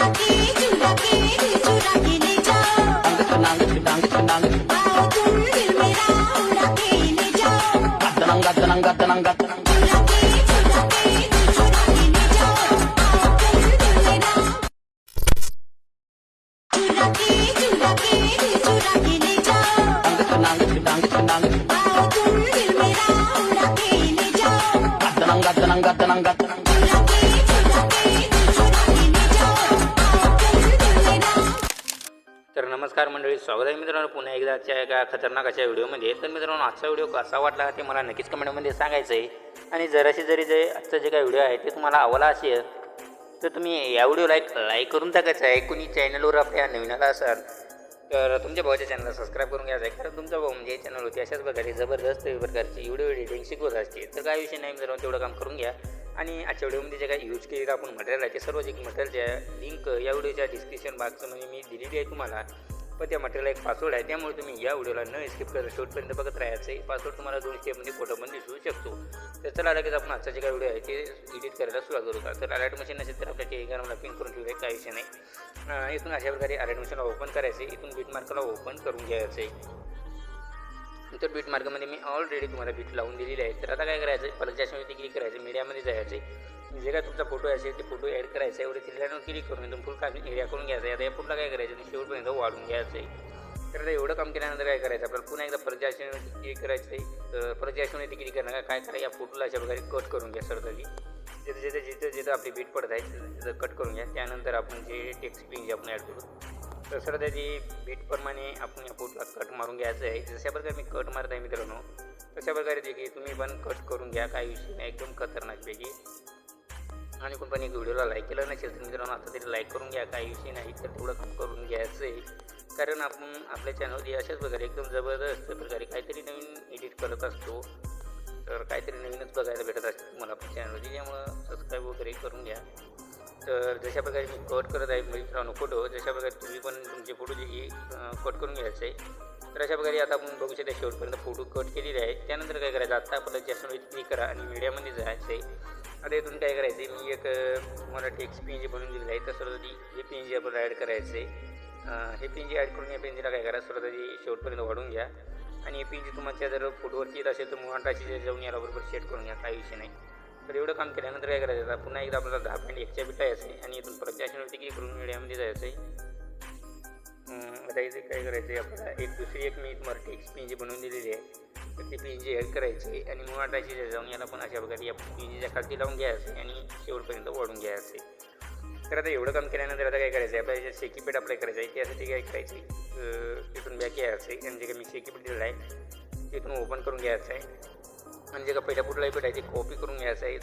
चुरा के चुरा के चुरा के नमस्कार मंडळी स्वागत आहे मित्रांनो पुन्हा एकदाच्या एका खतरनाक अशा व्हिडिओमध्ये. तर मित्रांनो आजचा व्हिडिओ कसा वाटला ते मला नक्कीच कमेंटमध्ये सांगायचं आहे आणि जराशी जरी जे आजचं जे काही व्हिडिओ आहे ते तुम्हाला आवडला असेल तर तुम्ही या व्हिडिओला एक लाईक करून टाकायचं आहे कोणी चॅनलवर आपल्या नवीन आला असाल तर तुमच्या भावाच्या चॅनलला सबस्क्राईब करून घ्यायचं आहे कारण तुमचा भाऊ म्हणजे चॅनल होती अशाच प्रकारे जबरदस्त प्रकारची व्हिडिओ एडिटिंग शिकवत असते तर काय विषय नाही मित्रांनो तेवढं काम करून घ्या. आणि आजच्या व्हिडिओमध्ये जे काही यूज केलेलं आपण मटेरियल आहे ते सर्व जे मटेरियलच्या लिंक या व्हिडिओच्या डिस्क्रिप्शन बॉक्समध्ये मी दिलेली आहे तुम्हाला. पण त्या मटेरियलला एक पासवर्ड आहे. त्यामुळे तुम्ही या व्हिडिओला न स्किप करत शेवटपर्यंत बघत राहायचं आहे पासवर्ड तुम्हाला दोन स्टेपमध्ये फोटो पण दिसू शकतो. तर चला लगेच आपण आजचा जे काही व्हिडिओ आहे ते एडिट करायला सुरुवात करू. का तर अलर्ट मशीन नसेल तर आपल्या टेलिग्रामला पिन करून ठेवूया काही विषय नाही. इथून अशा प्रकारे अलर्ट मशीनला ओपन करायचे. इथून बीट मार्कला ओपन करून घ्यायचं. आहे तर बीट मार्गामध्ये मी ऑलरेडी तुम्हाला बीट लावून दिलेली आहे. तर आता काय करायचं? आहे परत जास्टवरती क्लिक करायचं मीडियामध्ये जायचं आहे. म्हणजे जे काय तुमचा फोटो असेल ते फोटो ॲड करायचा आहे एवढे तिला क्लिक करून एकदम फुल काम एरिया करून घ्यायचा. आहे आता या फोटोला काय करायचं? ते शेवटपर्यंत वाढून घ्यायचं आहे तर आता एवढं काम केल्यानंतर काय करायचं? आपल्याला पुन्हा एकदा परत जास्टवरती क्लिक करायचं आहे परत जास्टवरती क्लिक करणार काय करा या फोटोला अशा प्रकारे कट करून घ्या सरताची जिथं जिथं जिथं जिथं आपली बीट पडत आहे तिथं कट करून घ्या. त्यानंतर आपण जे टेक्स्ट पिंग जे आपण ॲड करू. तर सर त्याची बीटप्रमाणे आपण या फोटोला कट मारून घ्यायचं आहे जशा प्रकारे मी कट मारत आहे मित्रांनो तशा प्रकारे देखील की तुम्ही पण कट करून घ्या. काही विषय नाही. एकदम खतरनाकपैकी आणि कोण पण एक व्हिडिओला लाईक केला नसेल तर मित्रांनो आता तरी लाईक करून घ्या. काही विषय नाही तर तेवढं काम करून घ्यायचं आहे. कारण आपण आपल्या चॅनलवरती अशाच प्रकारे एकदम जबरदस्त प्रकारे काहीतरी नवीन एडिट करत असतो. तर काहीतरी नवीनच बघायला भेटत असते तुम्हाला आपल्या चॅनलवरती त्यामुळं सबस्क्राईब वगैरे करून घ्या. तर जशा प्रकारे मी कट करत आहे मित्रांनो फोटो जशा प्रकारे तुम्ही पण तुमचे फोटो जे कट करून घ्यायचे आहे. तर अशा प्रकारे आता आपण बघू शकता शेवटपर्यंत फोटो कट केलेले आहे त्यानंतर काय करायचं? आता आपलं जास्त क्लिक करा आणि मीडियामध्ये जायचं आहे. आता इथून काय करायचं आहे मी एक अं, तुम्हाला पी एन जी बनवून दिलेलं आहे. तर सर्व ती हे एन जी आपल्याला ॲड करायचं आहे हे पी एन जी ॲड करून या पेनजीला काय करा? सर्व ती शेवटपर्यंत वाढून घ्या. आणि हे एन जी तुम्हालाच्या जर फोटोवरती येत असेल तर मुहाटाशी जाऊन याला बरोबर सेट करून घ्या. काही विषय नाही. तर एवढं काम केल्यानंतर काय करायचं? आता पुन्हा एकदा आपल्याला दहा पॉईंट एकच्या बिटा यायचं आहे. आणि इथून परत त्याच्यावरती क्लिक करून मीडियामध्ये जायचं आहे. आता इथे काय करायचं आहे आपल्याला एक दुसरी एक मी तुम्हाला टेक्स पी एन जी बनवून दिलेली आहे. तर ती पेन जी ॲड करायची आणि मग वाटायची जाऊन याला पण अशा प्रकारे या पेनजीच्या खालती लावून घ्यायचं आणि शेवटपर्यंत ओढून घ्यायचं तर आता एवढं काम केल्यानंतर आता काय करायचं आहे आपल्याला जे शेकीपेट अप्लाय करायचं आहे त्यासाठी काय करायचं आहे तिथून बॅक यायचं आहे आणि जे काही मी शेकीपेट दिलेलं आहे तिथून ओपन करून घ्यायचं आहे आणि जे का पहिल्या कुठलाही इफेक्ट आहे ते कॉपी करून घ्यायचं आहे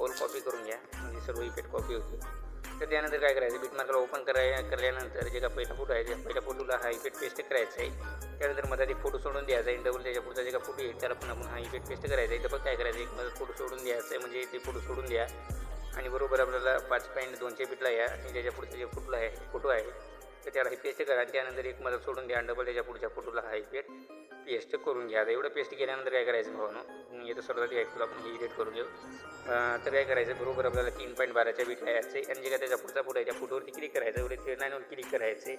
ऑल कॉपी करून घ्या. म्हणजे सर्व इफेक्ट कॉपी होते तर त्यानंतर काय करायचं? बीटमार्कला ओपन कराय करल्यानंतर जे का पहिला फोटो आहे त्या पहिल्या फोटोला हा इफेक्ट पेस्ट करायचा आहे. त्यानंतरमध्ये ते फोटो सोडून द्यायचा आहे डबल त्याच्या पुढचा जे का फोटो आहे त्याला पण आपण हा इफेक्ट पेस्ट करायचा आहे. डबल काय करायचं एक मध्ये फोटो सोडून द्यायचा आहे म्हणजे ते फोटो सोडून द्या. आणि बरोबर आपल्याला पाच पॉईंट दोनशे बिटला या आणि त्याच्या पुढचा जे फोटो आहे फोटो आहे तर त्याला हे पेस्ट करा आणि त्यानंतर एक मध्ये सोडून द्या आणि डबल त्याच्या पुढच्या फोटोला हा इफेक्ट पेस्ट करून घ्या. आता एवढं पेस्ट केल्यानंतर काय करायचं भावानं? येतं सर्वात ऐकून आपण हे एडिट करून घेऊ तर काय करायचं? बरोबर आपल्याला तीन पॉईंट बाराच्या बीट यायचे आणि जे काय त्याचा पुढचा फोटो आहे त्या फोटोवरती क्लिक करायचं एवढे थ्री नाईनवर क्लिक करायचे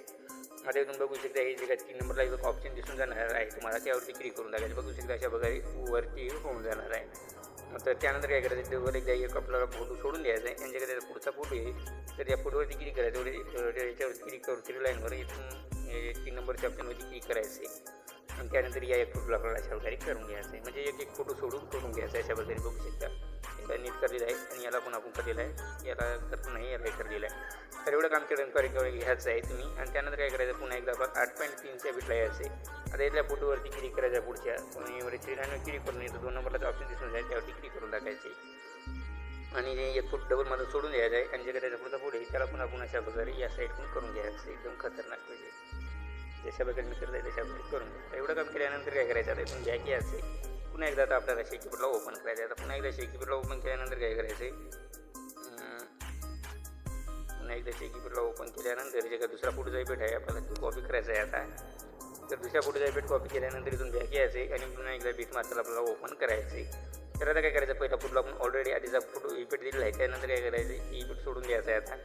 आता इथून बघू शकता हे जे काय तीन नंबरला एक ऑप्शन दिसून जाणार आहे. तुम्हाला त्यावरती क्लिक करून टाकायचं. बघू शकता अशा प्रकारे वरती होऊन जाणार आहे. तर त्यानंतर काय करायचं? त्यावर एकदा एक आपल्याला फोटो सोडून द्यायचा आहे. आणि जे काय त्याचा पुढचा फोटो आहे तर त्या फोटोवरती क्लिक करायचं. एवढे याच्यावरती क्लिक करून थ्री लाईनवर इथून तीन नंबरच्या ऑप्शनवरती क्लिक करायचं आहे. आणि त्यानंतर या एक फोटोला आपल्याला अशा प्रकारे करून घ्यायचं आहे. म्हणजे एक एक फोटो सोडून करून घ्यायचा आहे अशा प्रकारे बघू शकता. नीट करलेला आहे आणि याला पण आपण करलेला आहे. याला करतो नाही याला करलेलं आहे तर एवढं काम केल्यानंतर घ्यायचं आहे तुम्ही. आणि त्यानंतर काय करायचं पुन्हा एकदा आपण आठ पॉईंट तीनच्या बिटला यायचं आहे आता इथल्या फोटोवरती क्लिक करायचं आहे पुढच्या आणि थ्री नाईनवर क्लिक करून येतो. दोन नंबरला ऑप्शन दिसून जाईल त्यावरती क्लिक करून टाकायचे. आणि जे एक फूट डबलमध्ये सोडून द्यायचं आहे. आणि जे काही त्याचा पुढचा पुढे त्याला पुन्हा पुन्हा अशा प्रकारे या साईडकडून करून घ्यायचं एकदम खतरनाक पाहिजे जशा प्रकारे मी करत आहे तशा प्रकारे करून. घ्या एवढं काम केल्यानंतर काय करायचं आता इथून बॅक यायचं पुन्हा एकदा आता आपल्याला शेकीपटला ओपन करायचं आहे आता पुन्हा एकदा शेकीपटला ओपन केल्यानंतर काय करायचं आहे पुन्हा एकदा शेकीपटला ओपन केल्यानंतर जे का दुसरा फोटोचा इफेक्ट आहे आपल्याला कॉपी करायचा आहे आता. तर दुसऱ्या फोटोचा इफेक्ट कॉपी केल्यानंतर इथून बॅक यायचं आहे आणि पुन्हा एकदा बीट मारताला आपल्याला ओपन करायचं तर आता काय करायचं पहिला पुढला आपण ऑलरेडी आधीचा फोटो इफेक्ट दिलेला आहे. त्यानंतर काय करायचं इफेक्ट सोडून द्यायचा आहे आता.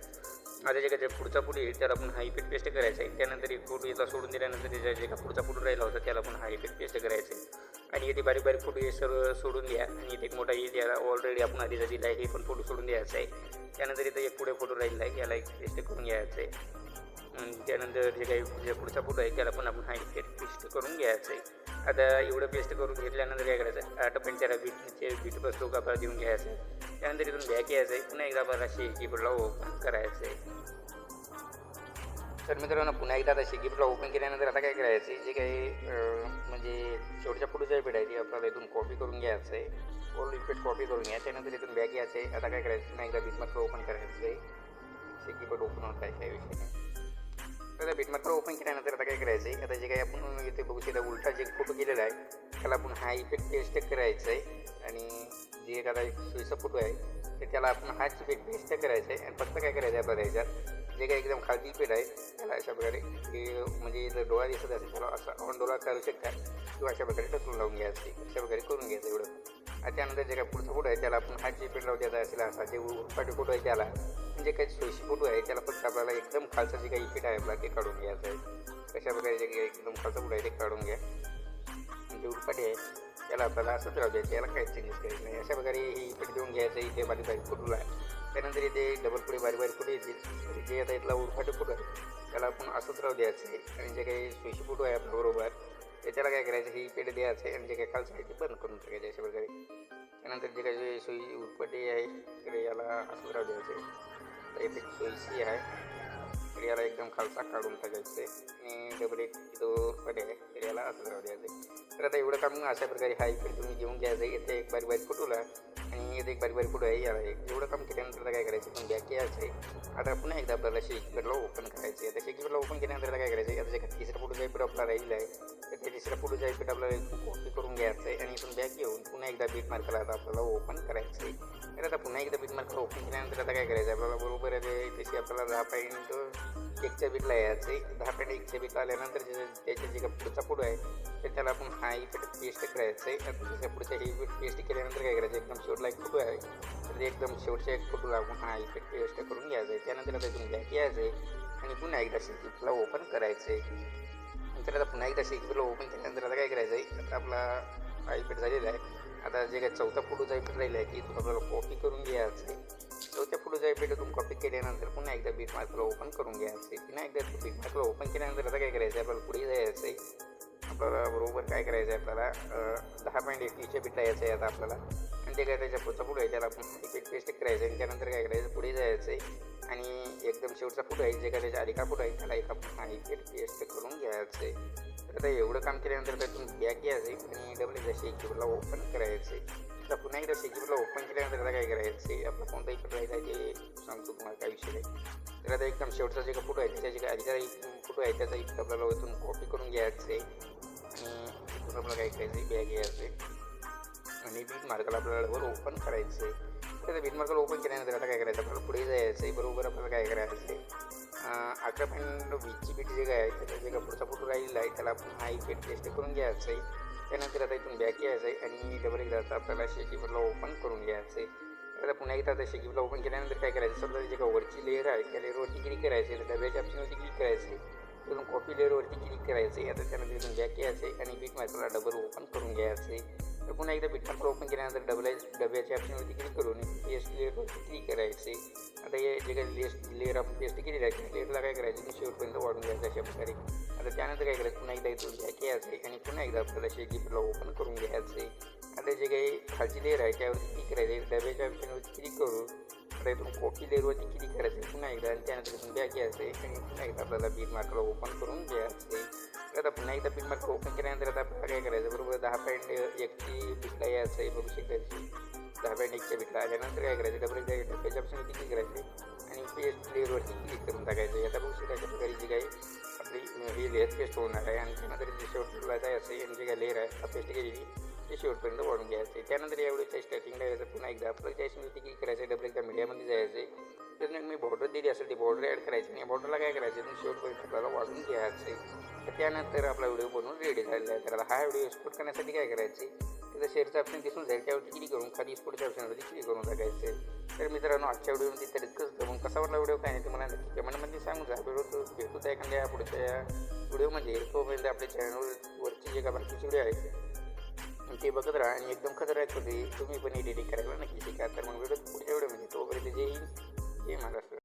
आता जे काय पुढचा पुढे येईल त्याला आपण हा इफेक्ट पेस्ट करायचा आहे. त्यानंतर एक फोटो याचा सोडून दिल्यानंतर त्याच्या जे का पुढचा फोटो राहिला होता त्याला पण हा इफेक्ट पेस्ट करायचा आहे. आणि इथे बारीक बारीक फोटो हे सर्व सोडून द्या. आणि इथे एक मोठा येईल द्या. ऑलरेडी आपण आधीचा दिला आहे हे पण फोटो सोडून द्यायचा आहे. त्यानंतर इथं एक पुढे फोटो राहिला आहे याला एक पेस्ट करून घ्यायचं आहे. त्यानंतर जे काही जे पुढचा फोटो आहे त्याला पण आपण हा इफेक्ट पेस्ट करून घ्यायचं आहे. आता एवढं पेस्ट करून घेतल्यानंतर काय करायचं? आठ पण त्याला बीटचे बीट बसलो का आपल्याला देऊन घ्यायचं आहे. त्यानंतर इथून बॅक यायचं आहे. पुन्हा एकदा आपल्याला शेकीबोर्डला ओपन करायचं आहे. तर मित्रांनो पुन्हा एकदा आता शेकीबोर्डला ओपन केल्यानंतर आता काय करायचं आहे? जे काही म्हणजे शेवटच्या फोटोच्या बीट आहे ती आपल्याला इथून कॉपी करून घ्यायचं आहे. ओल्ड इफेक्ट कॉपी करून घ्या. त्यानंतर इथून बॅग यायचं आहे. आता काय करायचं? पुन्हा एकदा बीटमार्क ओपन करायचं आहे. शेकीबोर्ड ओपन होत आहे काही विषय नाही. आता ओपन केल्यानंतर आता काय करायचं आहे? आता जे काही आपण इथे बघू शकता उलटा जे फोटो केलेला आहे त्याला आपण हा इफेक्ट पेस्ट करायचं आहे. आणि जे एक आता एक सुईचा फोटो आहे तर त्याला आपण हाच इफेक्ट पेस्ट करायचं आहे. आणि फक्त काय करायचं आहे आपल्याला याच्यात? जे काही एकदम खालची पीठ आहे त्याला अशा प्रकारे की म्हणजे जर डोळा दिसत असेल त्याला असा ऑन डोळा करू शकता. किंवा अशा प्रकारे टचून लावून घ्यायचं अशा प्रकारे करून घ्यायचं एवढं. आणि त्यानंतर जे काही पुढचं फोटो आहे त्याला आपण हाच पीठ लावून द्यायचा असेल असा जे उरपाटी फोटो आहे त्याला म्हणजे काही सोयशी फोटो आहे त्याला फक्त आपल्याला एकदम खालचा जे काही पीठ आहे आपला ते काढून घ्यायचं आहे. अशा प्रकारे जे काही एकदम खालचा फोटो आहे ते काढून घ्या. म्हणजे उरपाटी आहे त्याला आपल्याला असंच राहू द्यायचं याला काहीच चेंजेस करायचं नाही. अशा प्रकारे ही पीठ देऊन घ्यायचं इथे बारीक बारीक फोटोला. त्यानंतर इथे डबल पुढे बारी बारी पुढे येतील. जे आता इथला उरफाटे फुट आहे त्याला आपण असंच राहू द्यायचं आहे. आणि जे काही सोयशी फुटू आहे आपल्या बरोबर त्याला काय करायचं ही पेट द्यायचं आहे आणि जे काही खालचं आहे ते बंद करून टाकायचे अशा प्रकारे. त्यानंतर जे काही जे सोयी उरपाटी आहे तर याला असंच राहू द्यायचं आहे. तर इथे सोयीशी आहे. तर याला एकदम खालचा काढून टाकायचं आहे. आणि डबल एक जो पडे आहे तर याला असंच राहू द्यायचं तर आता एवढं काम अशा प्रकारे हा इकडे तुम्ही घेऊन घ्यायचं आहे. इथे एक बारी बारीक फुटूला आणि एक बारीक बारीक पुढे आहे एक एवढं काम केल्यानंतर आता काय करायचं पण बॅक यायचं. आहे आता पुन्हा एकदा आपल्याला शेकीकडला ओपन करायचं आहे आता शेकीकडला ओपन केल्यानंतर आता काय करायचं आहे आता जे तिसरा फोटोचा इफेक्ट आपला राहिलं आहे. तर त्या तिसऱ्या पुढे इफेक्ट आपल्याला कॉपी करून घ्यायचं आहे आणि इथून बॅक येऊन पुन्हा एकदा बीट मार्कला आता आपल्याला ओपन करायचं आहे तर आता पुन्हा एकदा बीट मार्कला ओपन केल्यानंतर आता काय करायचं आहे आपल्याला बरोबर आहे तशी आपल्याला दहा पाहिजे एकच्या बीटला यायचं. आहे दहा पेंट एकच्या बीटला आल्यानंतर जे त्याच्या जे पुढचा फोटो आहे तर त्याला आपण हा इफेक्ट पेस्ट करायचं आहे आणि त्याच्या पुढच्या हे इफेक्ट पेस्ट केल्यानंतर काय करायचं? एकदम शेवटला एक फोटो आहे. तर ते एकदम शेवटच्या एक फोटोला आपण हा इफेक्ट पेस्ट करून घ्यायचा आहे त्यानंतर आता इथून बॅक यायचं आहे आणि पुन्हा एकदा शेतीला ओपन करायचं आहे नंतर आता पुन्हा एकदा शेतीला ओपन केल्यानंतर आता काय करायचं आहे आता आपला हा इफेक्ट झालेला आहे. आता जे काय चौथा फोटोचा इफेक्ट राहिला आहे की इथून आपल्याला कॉपी करून घ्यायचं आहे चौथ्या फोटोचा इफेक्ट तुम्ही कॉपी केल्यानंतर पुन्हा एकदा बीट मार्कला ओपन करून घ्यायचं आहे पुन्हा एकदा बीट मार्कला ओपन केल्यानंतर आता काय करायचं आहे आपल्याला? पुढे जायचं आहे आपल्याला बरोबर काय करायचं आहे आपल्याला दहा पॉईंट एकवीसच्या बीटला यायचं आहे आता आपल्याला. आणि ते काय त्याच्या पुढचा फोटो आहे त्याला आपण इफेक्ट पेस्ट करायचं आहे आणि त्यानंतर काय करायचं? पुढे जायचं आहे आणि एकदम शेवटचा फोटो आहे जे काय त्याच्या आधी का फोटो आहे त्याला एका हा इफेक्ट पेस्ट करून घ्यायचं आहे तर आता एवढं काम केल्यानंतर त्यातून बॅक घ्यायचं आहे. आणि डबल एकदा शेकीबरला ओपन करायचं आहे आता पुन्हा एकदा शेकीबरला ओपन केल्यानंतर आता काय करायचं आहे आपला कोणता इफेक्ट राहिला आहे ते सांगतो तुम्हाला काय विषय आहे तर आता एकदम शेवटचा जे फोटो आहे त्याच्या जे काय आधीचा फोटो आहे त्याचा इफेक्ट आपल्याला इथून कॉपी करून घ्यायचं आहे आणि इथून आपल्याला काय करायचं आहे बॅग घ्यायचं आहे आणि बीट मार्कला आपल्याला वर ओपन करायचं आहे तर बीट मार्कला ओपन केल्यानंतर आता काय करायचं आपल्याला पुढे जायचं आहे बरोबर आपल्याला काय करायचं आहे अकरा पॉईंट वीसची बीट जे काय आहे त्याचा जे का पुढचा फोटो राहिलेला आहे त्याला आपण हा इफेक्ट टेस्ट करून घ्यायचं आहे त्यानंतर आता इथून बॅक यायचं आहे आणि डबल एकदा आता आपल्याला शेकीबला ओपन करून घ्यायचं आहे तर आता पुन्हा एकदा आता शेकीबला ओपन केल्यानंतर काय करायचं? समजा जे का वरची लेअर आहे त्या लेअरवरती क्लिक करायचं आहे डब्याच्या ऑप्शनवरती क्लिक करायचं आहे तिथून कॉपी लेअरवरती क्लिक करायचं आहे आता त्यानंतर इथून बॅक यायचं आहे आणि बीट मार्कला डबल ओपन करून घ्यायचं आहे तर पुन्हा एकदा बीट मार्कला ओपन केल्यानंतर डबल डब्याच्या ऑप्शनवरती क्लिक करून पेस्ट लेअरवरती क्लिक करायचे आता हे जे काही लेस लेअर ऑफ पेस्ट केलेली आहे लेअरला काय करायचं? की शेवटपर्यंत वाढून घ्यायचं अशा प्रकारे. आता त्यानंतर काय करायचं? पुन्हा एकदा इथून बॅक यायचं आहे आणि पुन्हा एकदा आपल्याला शेकीपला ओपन करून घ्यायचं आहे. आता जे काही खालची लेअर आहे त्यावरती क्लिक करायचं डब्याच्या ऑप्शनवरती क्लिक करून आता इथून कॉपी लेअरवरती क्लिक करायचं आहे. पुन्हा एकदा आणि त्यानंतर इथून बॅक यायचं आहे आणि पुन्हा एकदा आपल्याला बीट मार्कला ओपन करून घ्यायचं आहे. आता पुन्हा एकदा बीट मार्क ओपन केल्यानंतर आता आपल्याला काय करायचं? बरोबर दहा पॉईंट एकची बीटला यायचं आहे. बघू शकता दहा पॉईंट आल्यानंतर काय करायचं? डबल जायचं डब्याच्या ऑप्शनवरती क्लिक करायचे. आणि पेस्ट लेअरवरती क्लिक करून टाकायचं. आता बघू शकता अशा प्रकारे जी काही आपली ही लेअर पेस्ट होणार आहे. आणि त्यानंतर जे शेवटला जाय असेल आणि जे काय लेअर आहे पेस्ट केलेली ते शेवटपर्यंत वाढून घ्यायचं. त्यानंतर यावेळेच्या स्टार्टिंगला यायचं. पुन्हा एकदा आपलं त्याच्यावरती क्लिक करायचं डबल एकदा मीडियामध्ये जायचं आहे. मी बॉर्डर दिली असेल ती बॉर्डर ॲड करायची आणि बॉर्डरला काय करायचं तुम्ही शेवटपर्यंत आपल्याला वाढून घ्यायचं तर त्यानंतर आपला व्हिडिओ बनवून रेडी झालेला आहे. तर हा व्हिडिओ एक्सपोर्ट करण्यासाठी काय करायचं आहे? तिथं शेअरचा ऑप्शन दिसून जाईल. त्यावरती क्लिक करून खाली पुढच्या ऑप्शनवरती क्लिक करून टाकायचं तर मित्रांनो आजच्या व्हिडिओमध्ये तर इतकंच जमून कसा वाटला व्हिडिओ? काय नाही तुम्हाला नक्की कमेंटमध्ये सांगून जा. व्हिडिओ भेटू भेटूच एखाद्या पुढच्या व्हिडिओमध्ये म्हणजे तोपर्यंत आपल्या चॅनलवरची जे का बाकीचे व्हिडिओ आहेत ते बघत राहा आणि एकदम खतरनाक होते तुम्ही पण एडिटिंग करायला नक्की शिका. तर मग व्हिडिओ पुढच्या व्हिडिओमध्ये तोपर्यंत जे येईल ते महाराष्ट्र.